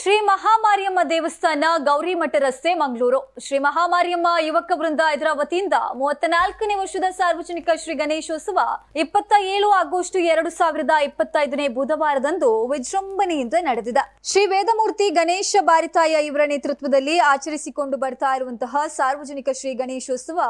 ಶ್ರೀ ಮಹಾಮಾರಿಯಮ್ಮ ದೇವಸ್ಥಾನ ಗೌರಿಮಠ ರಸ್ತೆ, ಮಂಗಳೂರು. ಶ್ರೀ ಮಹಾಮಾರಿಯಮ್ಮ ಯುವಕ ವೃಂದ ಇದರ ವತಿಯಿಂದ ಮೂವತ್ತ ನಾಲ್ಕನೇ ವರ್ಷದ ಸಾರ್ವಜನಿಕ ಶ್ರೀ ಗಣೇಶೋತ್ಸವ ಇಪ್ಪತ್ತ ಏಳು ಆಗಸ್ಟ್ ಎರಡು ಸಾವಿರದ ಇಪ್ಪತ್ತೈದನೇ ಬುಧವಾರದಂದು ವಿಜೃಂಭಣೆಯಿಂದ ನಡೆದಿದೆ. ಶ್ರೀ ವೇದಮೂರ್ತಿ ಗಣೇಶ ಬಾರಿತಾಯ ಇವರ ನೇತೃತ್ವದಲ್ಲಿ ಆಚರಿಸಿಕೊಂಡು ಬರ್ತಾ ಇರುವಂತಹ ಸಾರ್ವಜನಿಕ ಶ್ರೀ ಗಣೇಶೋತ್ಸವ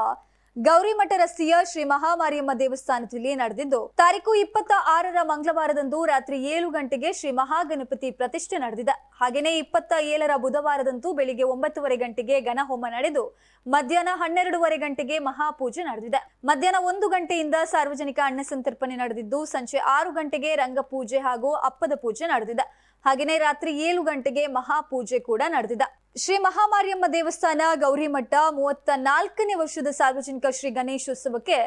ಗೌರಿಮಠ ರಸ್ತೆಯ ಶ್ರೀ ಮಹಾಮಾರಿಯಮ್ಮ ದೇವಸ್ಥಾನದಲ್ಲಿ ನಡೆದಿದ್ದು, ತಾರೀಕು ಇಪ್ಪತ್ತ ಆರರ ಮಂಗಳವಾರದಂದು ರಾತ್ರಿ ಏಳು ಗಂಟೆಗೆ ಶ್ರೀ ಮಹಾಗಣಪತಿ ಪ್ರತಿಷ್ಠೆ ನಡೆದಿದೆ. ಹಾಗೆಯೇ ಇಪ್ಪತ್ತ ಏಳರ ಬುಧವಾರದಂದು ಬೆಳಿಗ್ಗೆ ಒಂಬತ್ತುವರೆ ಗಂಟೆಗೆ ಗಣಹೋಮ ನಡೆದು, ಮಧ್ಯಾಹ್ನ ಹನ್ನೆರಡೂವರೆ ಗಂಟೆಗೆ ಮಹಾಪೂಜೆ ನಡೆದಿದೆ. ಮಧ್ಯಾಹ್ನ ಒಂದು ಗಂಟೆಯಿಂದ ಸಾರ್ವಜನಿಕ ಅನ್ನ ಸಂತರ್ಪಣೆ ನಡೆದಿದ್ದು, ಸಂಜೆ ಆರು ಗಂಟೆಗೆ ರಂಗಪೂಜೆ ಹಾಗೂ ಅಪ್ಪದ ಪೂಜೆ ನಡೆದಿದೆ. ಹಾಗೆಯೇ ರಾತ್ರಿ ಏಳು ಗಂಟೆಗೆ ಮಹಾಪೂಜೆ ಕೂಡ ನಡೆದಿದೆ. ಶ್ರೀ ಮಹಾಮಾರಿಯಮ್ಮ ದೇವಸ್ಥಾನ ಗೌರಿಮಠ ಮೂವತ್ತ ನಾಲ್ಕನೇ ವರ್ಷದ ಸಾರ್ವಜನಿಕ ಶ್ರೀ ಗಣೇಶೋತ್ಸವಕ್ಕೆ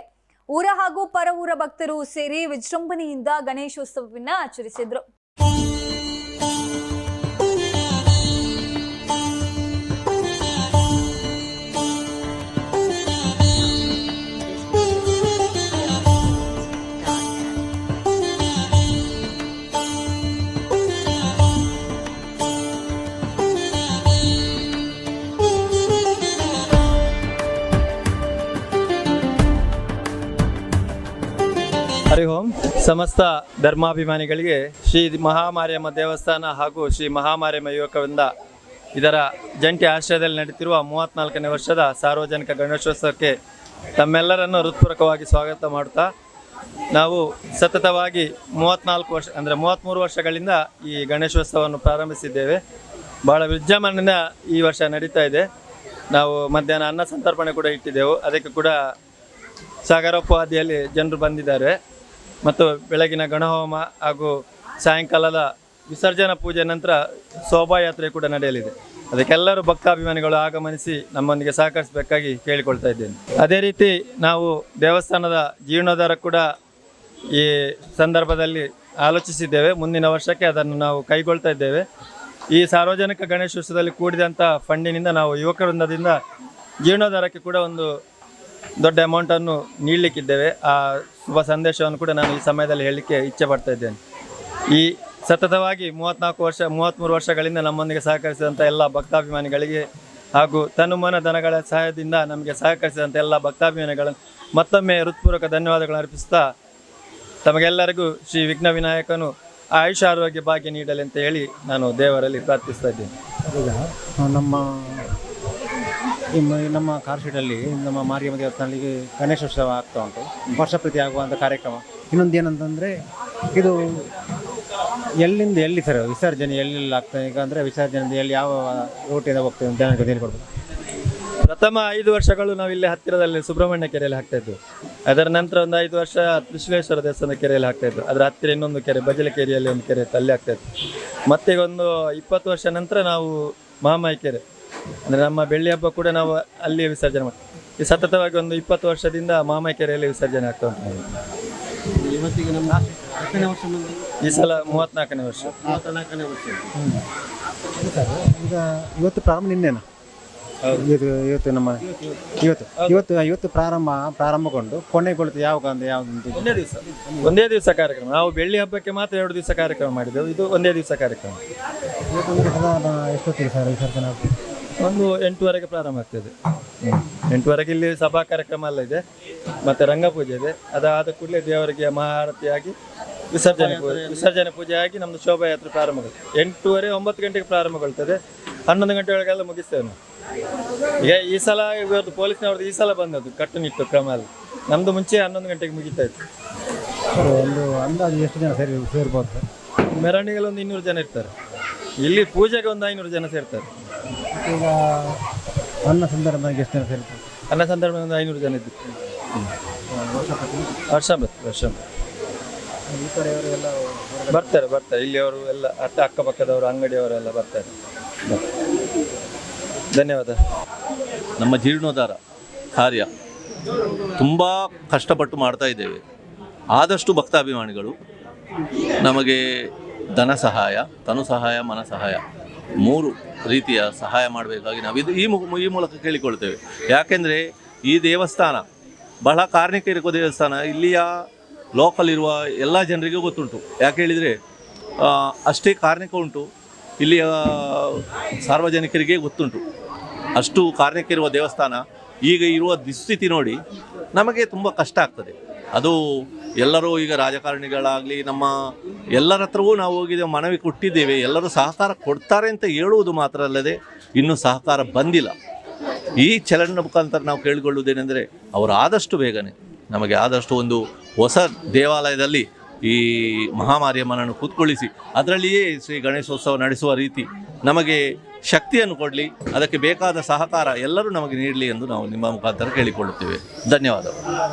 ಊರ ಹಾಗೂ ಪರ ಭಕ್ತರು ಸೇರಿ ವಿಜೃಂಭಣೆಯಿಂದ ಗಣೇಶೋತ್ಸವವನ್ನ ಆಚರಿಸಿದ್ರು. ಹರಿ ಓಂ. ಸಮಸ್ತ ಧರ್ಮಾಭಿಮಾನಿಗಳಿಗೆ ಶ್ರೀ ಮಹಾಮಾರಿಯಮ್ಮ ದೇವಸ್ಥಾನ ಹಾಗೂ ಶ್ರೀ ಮಹಾಮಾರಿಯಮ್ಮ ಯುವಕವೃಂದ ಇದರ ಜಂಟಿ ಆಶ್ರಯದಲ್ಲಿ ನಡೆಯುತ್ತಿರುವ ಮೂವತ್ತ್ನಾಲ್ಕನೇ ವರ್ಷದ ಸಾರ್ವಜನಿಕ ಗಣೇಶೋತ್ಸವಕ್ಕೆ ತಮ್ಮೆಲ್ಲರನ್ನು ಹೃತ್ಪೂರ್ವಕವಾಗಿ ಸ್ವಾಗತ ಮಾಡುತ್ತಾ, ನಾವು ಸತತವಾಗಿ ಮೂವತ್ತ್ನಾಲ್ಕು ವರ್ಷ, ಅಂದರೆ ಮೂವತ್ತ್ಮೂರು ವರ್ಷಗಳಿಂದ ಈ ಗಣೇಶೋತ್ಸವವನ್ನು ಪ್ರಾರಂಭಿಸಿದ್ದೇವೆ. ಭಾಳ ವಿಜೃಂಭಣೆಯಿಂದ ಈ ವರ್ಷ ನಡೀತಾ ಇದೆ. ನಾವು ಮಧ್ಯಾಹ್ನ ಅನ್ನ ಸಂತರ್ಪಣೆ ಕೂಡ ಇಟ್ಟಿದ್ದೆವು. ಅದಕ್ಕೆ ಕೂಡ ಸಾಗರೋಪವಾದಿಯಲ್ಲಿ ಜನರು ಬಂದಿದ್ದಾರೆ. ಮತ್ತು ಬೆಳಗಿನ ಗಣಹೋಮ ಹಾಗೂ ಸಾಯಂಕಾಲದ ವಿಸರ್ಜನಾ ಪೂಜೆ ನಂತರ ಶೋಭಾಯಾತ್ರೆ ಕೂಡ ನಡೆಯಲಿದೆ. ಅದಕ್ಕೆಲ್ಲರೂ ಭಕ್ತಾಭಿಮಾನಿಗಳು ಆಗಮನಿಸಿ ನಮ್ಮೊಂದಿಗೆ ಸಹಕರಿಸಬೇಕಾಗಿ ಕೇಳಿಕೊಳ್ತಾ ಇದ್ದೇನೆ. ಅದೇ ರೀತಿ ನಾವು ದೇವಸ್ಥಾನದ ಜೀರ್ಣೋದ್ಧಾರ ಕೂಡ ಈ ಸಂದರ್ಭದಲ್ಲಿ ಆಲೋಚಿಸಿದ್ದೇವೆ. ಮುಂದಿನ ವರ್ಷಕ್ಕೆ ಅದನ್ನು ನಾವು ಕೈಗೊಳ್ತಾ ಇದ್ದೇವೆ. ಈ ಸಾರ್ವಜನಿಕ ಗಣೇಶೋತ್ಸವದಲ್ಲಿ ಕೂಡಿದಂಥ ಫಂಡಿನಿಂದ ನಾವು ಯುವಕ ವೃಂದದಿಂದ ಜೀರ್ಣೋದ್ಧಾರಕ್ಕೆ ಕೂಡ ಒಂದು ದೊಡ್ಡ ಅಮೌಂಟನ್ನು ನೀಡಲಿಕ್ಕಿದ್ದೇವೆ. ಆ ಶುಭ ಸಂದೇಶವನ್ನು ಕೂಡ ನಾನು ಈ ಸಮಯದಲ್ಲಿ ಹೇಳಲಿಕ್ಕೆ ಇಚ್ಛೆ ಪಡ್ತಾ ಇದ್ದೇನೆ. ಈ ಸತತವಾಗಿ ಮೂವತ್ತ್ನಾಲ್ಕು ವರ್ಷ ಮೂವತ್ತ್ಮೂರು ವರ್ಷಗಳಿಂದ ನಮ್ಮೊಂದಿಗೆ ಸಹಕರಿಸಿದಂಥ ಎಲ್ಲ ಭಕ್ತಾಭಿಮಾನಿಗಳಿಗೆ ಹಾಗೂ ತನುಮನ ದನಗಳ ಸಹಾಯದಿಂದ ನಮಗೆ ಸಹಕರಿಸಿದಂಥ ಎಲ್ಲ ಭಕ್ತಾಭಿಮಾನಿಗಳನ್ನು ಮತ್ತೊಮ್ಮೆ ಹೃತ್ಪೂರ್ವಕ ಧನ್ಯವಾದಗಳನ್ನು ಅರ್ಪಿಸ್ತಾ ತಮಗೆಲ್ಲರಿಗೂ ಶ್ರೀ ವಿಘ್ನ ವಿನಾಯಕನು ಆಯುಷ ಆರೋಗ್ಯ ಭಾಗ್ಯ ನೀಡಲಿ ಅಂತ ಹೇಳಿ ನಾನು ದೇವರಲ್ಲಿ ಪ್ರಾರ್ಥಿಸ್ತಾ ಇದ್ದೇನೆ. ನಮ್ಮ ಮ- ನಮ್ಮ ಕಾರ್ ಶೀಟಲ್ಲಿ ನಮ್ಮ ಮಾರಿಯಮ್ಮ ದೇವಸ್ಥಾನದಲ್ಲಿ ಗಣೇಶೋತ್ಸವ ಆಗ್ತಾ ಉಂಟು. ವರ್ಷ ಪ್ರತಿ ಆಗುವಂಥ ಕಾರ್ಯಕ್ರಮ. ಇನ್ನೊಂದು ಏನಂತಂದರೆ ಇದು ಎಲ್ಲಿಂದ ಎಲ್ಲಿ ಸರ್ ವಿಸರ್ಜನೆ ಎಲ್ಲೆಲ್ಲಿ ಆಗ್ತದೆ ಈಗ ಅಂದರೆ ವಿಸರ್ಜನೆ ಎಲ್ಲಿ ಯಾವ ರೂಟಿಂದ ಹೋಗ್ತದೆ ಅಂತ ಜನರಿಗೆ ತಿಳ್ಕೊಡ್ಬೋದು. ಪ್ರಥಮ ಐದು ವರ್ಷಗಳು ನಾವು ಇಲ್ಲಿ ಹತ್ತಿರದಲ್ಲಿ ಸುಬ್ರಹ್ಮಣ್ಯ ಕೆರೆಯಲ್ಲಿ ಹಾಕ್ತಾ ಇದ್ವು. ಅದರ ನಂತರ ಒಂದು ಐದು ವರ್ಷ ತ್ರಿಶೂಲೇಶ್ವರ ದೇವಸ್ಥಾನ ಕೆರೆಯಲ್ಲಿ ಹಾಕ್ತಾ ಇದ್ವು. ಅದರ ಹತ್ತಿರ ಇನ್ನೊಂದು ಕೆರೆ ಬಜಲಕೆರೆಯಲ್ಲಿ ಒಂದು ಕೆರೆ ಇತ್ತು, ಆಗ್ತಾ ಇತ್ತು ಮತ್ತೆ ಈಗ ಒಂದು ಇಪ್ಪತ್ತು ವರ್ಷ ನಂತರ ನಾವು ಮಹಾಮಾಯಿ ಕೆರೆ. ಅಂದರೆ ನಮ್ಮ ಬೆಳ್ಳಿ ಹಬ್ಬ ಕೂಡ ನಾವು ಅಲ್ಲಿಯೇ ವಿಸರ್ಜನೆ ಮಾಡ್ತೀವಿ. ಈ ಸತತವಾಗಿ ಒಂದು ಇಪ್ಪತ್ತು ವರ್ಷದಿಂದ ಮಾಮೈಕೆರೆಯಲ್ಲಿ ಕೆರೆಯಲ್ಲಿ ವಿಸರ್ಜನೆ ಆಗ್ತಾ ಉಂಟು. ಇವತ್ತಿಗೆ ನಮ್ಮ ಹತ್ತನೇ ವರ್ಷ ಈ ಸಲ ಮೂವತ್ತ್ನಾಲ್ಕನೇ ವರ್ಷ. ಮೂವತ್ತ್ನಾಲ್ಕನೇ ವರ್ಷ. ಈಗ ಇವತ್ತು ಪ್ರಾರಂಭ ನಿನ್ನೆನಾ? ಹೌದು. ಇವತ್ತು ಇವತ್ತು ನಮ್ಮ ಇವತ್ತು ಇವತ್ತು ಇವತ್ತು ಪ್ರಾರಂಭ ಪ್ರಾರಂಭಗೊಂಡು ಕೊನೆಗೊಳ್ತು ಯಾವಾಗ ಅಂದ್ರೆ ಯಾವ್ದು ಒಂದೇ ದಿವಸ. ಒಂದೇ ದಿವಸ ಕಾರ್ಯಕ್ರಮ. ನಾವು ಬೆಳ್ಳಿ ಹಬ್ಬಕ್ಕೆ ಮಾತ್ರ ಎರಡು ದಿವಸ ಕಾರ್ಯಕ್ರಮ ಮಾಡಿದ್ದೆವು. ಇದು ಒಂದೇ ದಿವಸ ಕಾರ್ಯಕ್ರಮ. ಎಷ್ಟೊತ್ತಿಗೆ ಸರ್ ವಿಸರ್ಜನೆ ಆಗ್ತದೆ? ಒಂದು ಎಂಟುವರೆಗೆ ಪ್ರಾರಂಭ ಆಗ್ತದೆ. ಎಂಟುವರೆಗೆ ಇಲ್ಲಿ ಸಭಾ ಕಾರ್ಯಕ್ರಮ ಎಲ್ಲ ಇದೆ. ಮತ್ತೆ ರಂಗಪೂಜೆ ಇದೆ. ಅದಾದ ಕೂಡಲೇ ದೇವರಿಗೆ ಮಹಾರತಿಯಾಗಿ ವಿಸರ್ಜನೆ ಪೂಜೆ ವಿಸರ್ಜನೆ ಪೂಜೆ ಆಗಿ ನಮ್ಮದು ಶೋಭಾಯಾತ್ರೆ ಆಗುತ್ತೆ ಎಂಟೂವರೆ ಒಂಬತ್ತು ಗಂಟೆಗೆ ಪ್ರಾರಂಭಗೊಳ್ತದೆ. ಹನ್ನೊಂದು ಗಂಟೆ ಒಳಗೆಲ್ಲ ಮುಗಿಸ್ತೇವೆ ನಾವು. ಈಗ ಈ ಸಲ ಇವತ್ತು ಪೊಲೀಸ್ನವ್ರದ್ದು ಈ ಸಲ ಬಂದದ್ದು ಕಟ್ಟುನಿಟ್ಟು ಕ್ರಮ ಅಲ್ಲಿ ನಮ್ಮದು ಮುಂಚೆ ಹನ್ನೊಂದು ಗಂಟೆಗೆ ಮುಗಿತಾ ಇತ್ತು. ಒಂದು ಅಂದಾಜು ಎಷ್ಟು ಜನ ಸೇರಿ ಸೇರ್ಬೋದು? ಸರ್ ಮೆರವಣಿಗೆಯಲ್ಲಿ ಒಂದು ಇನ್ನೂರು ಜನ ಇರ್ತಾರೆ. ಇಲ್ಲಿ ಪೂಜೆಗೆ ಒಂದು ಐನೂರು ಜನ ಸೇರ್ತಾರೆ. ಈಗ ಅನ್ನ ಸಂದರ್ಭದಲ್ಲಿ ಎಷ್ಟು ಜನ ಸೇರ್ಬೋದು ಅನ್ನ ಸಂದರ್ಭ ಐನೂರು ಜನ ಇದ್ದು ವರ್ಷ ಬರ್ತದೆ ವರ್ಷ ಬರ್ತಾರೆ ಬರ್ತಾರೆ. ಬರ್ತಾರೆ ಇಲ್ಲಿಯವರು ಎಲ್ಲ ಅಟ್ಟ ಅಕ್ಕಪಕ್ಕದವರು ಅಂಗಡಿಯವರೆಲ್ಲ ಬರ್ತಾರೆ ಬರ್ತಾರೆ. ಧನ್ಯವಾದ. ನಮ್ಮ ಜೀರ್ಣೋದ್ಧಾರ ಕಾರ್ಯ ತುಂಬ ಕಷ್ಟಪಟ್ಟು ಮಾಡ್ತಾ ಇದ್ದೇವೆ. ಆದಷ್ಟು ಭಕ್ತಾಭಿಮಾನಿಗಳು ನಮಗೆ ಧನ ಸಹಾಯ ತನು ಸಹಾಯ ಮನ ಸಹಾಯ ಮೂರು ರೀತಿಯ ಸಹಾಯ ಮಾಡಬೇಕಾಗಿ ನಾವು ಇದು ಈ ಈ ಮೂಲಕ ಕೇಳಿಕೊಳ್ತೇವೆ. ಯಾಕೆಂದರೆ ಈ ದೇವಸ್ಥಾನ, ಬಹಳ ಕಾರ್ಣಿಕರಿರುವ ದೇವಸ್ಥಾನ, ಇಲ್ಲಿಯ ಲೋಕಲ್ ಇರುವ ಎಲ್ಲ ಜನರಿಗೂ ಗೊತ್ತುಂಟು. ಯಾಕೆ ಹೇಳಿದರೆ ಅಷ್ಟೇ ಕಾರ್ಣಿಕ ಉಂಟು, ಇಲ್ಲಿಯ ಸಾರ್ವಜನಿಕರಿಗೆ ಗೊತ್ತುಂಟು. ಅಷ್ಟು ಕಾರ್ಯಕ್ಕಿರುವ ದೇವಸ್ಥಾನ, ಈಗ ಇರುವ ದುಸ್ಥಿತಿ ನೋಡಿ ನಮಗೆ ತುಂಬ ಕಷ್ಟ ಆಗ್ತದೆ. ಅದು ಎಲ್ಲರೂ ಈಗ ರಾಜಕಾರಣಿಗಳಾಗಲಿ ನಮ್ಮ ಎಲ್ಲರ ಹತ್ರವೂ ನಾವು ಹೋಗಿದ್ದೇವೆ ಮನವಿ ಕೊಟ್ಟಿದ್ದೇವೆ. ಎಲ್ಲರೂ ಸಹಕಾರ ಕೊಡ್ತಾರೆ ಅಂತ ಹೇಳುವುದು ಮಾತ್ರ ಅಲ್ಲದೆ ಇನ್ನೂ ಸಹಕಾರ ಬಂದಿಲ್ಲ. ಈ ಚಲನ ಮುಖಾಂತರ ನಾವು ಕೇಳಿಕೊಳ್ಳುವುದೇನೆಂದರೆ ಅವರು ಆದಷ್ಟು ಬೇಗನೆ ನಮಗೆ ಆದಷ್ಟು ಒಂದು ಹೊಸ ದೇವಾಲಯದಲ್ಲಿ ಈ ಮಹಾಮಾರಿಯಮ್ಮನನ್ನು ಕೂತ್ಕೊಳ್ಳಿಸಿ, ಅದರಲ್ಲಿಯೇ ಶ್ರೀ ಗಣೇಶೋತ್ಸವ ನಡೆಸುವ ರೀತಿ ನಮಗೆ ಶಕ್ತಿಯನ್ನು ಕೊಡಲಿ, ಅದಕ್ಕೆ ಬೇಕಾದ ಸಹಕಾರ ಎಲ್ಲರೂ ನಮಗೆ ನೀಡಲಿ ಎಂದು ನಾವು ನಿಮ್ಮ ಮುಖಾಂತರ ಕೇಳಿಕೊಳ್ಳುತ್ತೇವೆ. ಧನ್ಯವಾದಗಳು.